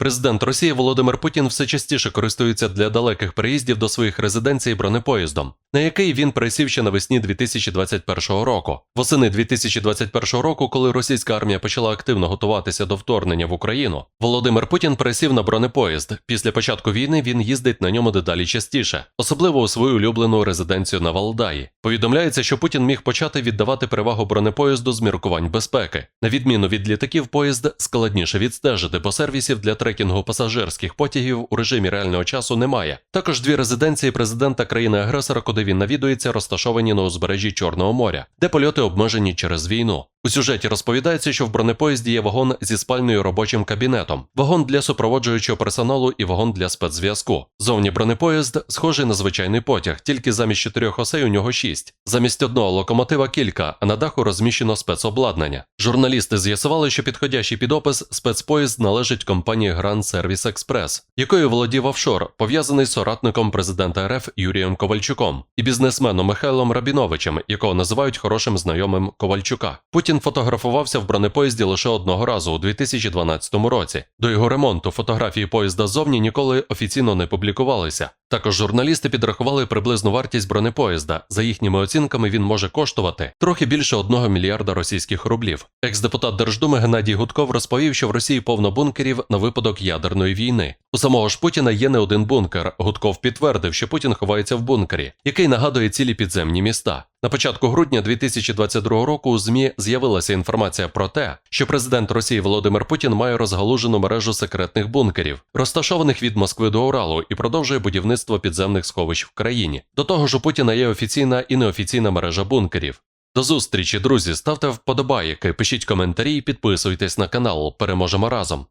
Президент Росії Володимир Путін все частіше користується для далеких переїздів до своїх резиденцій бронепоїздом, на який він пересів ще навесні 2021 року. Восени 2021 року, коли російська армія почала активно готуватися до вторгнення в Україну, Володимир Путін пересів на бронепоїзд. Після початку війни він їздить на ньому дедалі частіше, особливо у свою улюблену резиденцію на Валдаї. Повідомляється, що Путін міг почати віддавати перевагу бронепоїзду з міркувань безпеки. На відміну від літаків, поїзд складніше відстежити, бо сервісів для трекінгу пасажирських потягів у режимі реального часу немає. Також дві резиденції президента країни-агресора, куди він навідується, розташовані на узбережжі Чорного моря, де польоти обмежені через війну. У сюжеті розповідається, що в бронепоїзді є вагон зі спальною робочим кабінетом, вагон для супроводжуючого персоналу і вагон для спецзв'язку. Зовні бронепоїзд схожий на звичайний потяг, тільки замість чотирьох осей у нього шість. Замість одного локомотива кілька, а на даху розміщено спецобладнання. Журналісти з'ясували, що підходящий під опис спецпоїзд належить компанії Grand Service Express, якою володів офшор, пов'язаний з соратником президента РФ Юрієм Ковальчуком і бізнесменом Михайлом Рабіновичем, якого називають хорошим знайомим Ковальчука. Путін фотографувався в бронепоїзді лише одного разу у 2012 році. До його ремонту фотографії поїзда ззовні ніколи офіційно не публікувалися. Також журналісти підрахували приблизну вартість бронепоїзда. За їхніми оцінками він може коштувати трохи більше 1 мільярда російських рублів. Екс-депутат Держдуми Геннадій Гудков розповів, що в Росії повно бункерів на випадок ядерної війни. У самого ж Путіна є не один бункер. Гудков підтвердив, що Путін ховається в бункері, який нагадує цілі підземні міста. На початку грудня 2022 року у ЗМІ з'явилася інформація про те, що президент Росії Володимир Путін має розгалужену мережу секретних бункерів, розташованих від Москви до Уралу, і продовжує будівництво підземних сховищ в країні. До того ж, у Путіна є офіційна і неофіційна мережа бункерів. До зустрічі, друзі. Ставте вподобайки, пишіть коментарі і підписуйтесь на канал. Переможемо разом.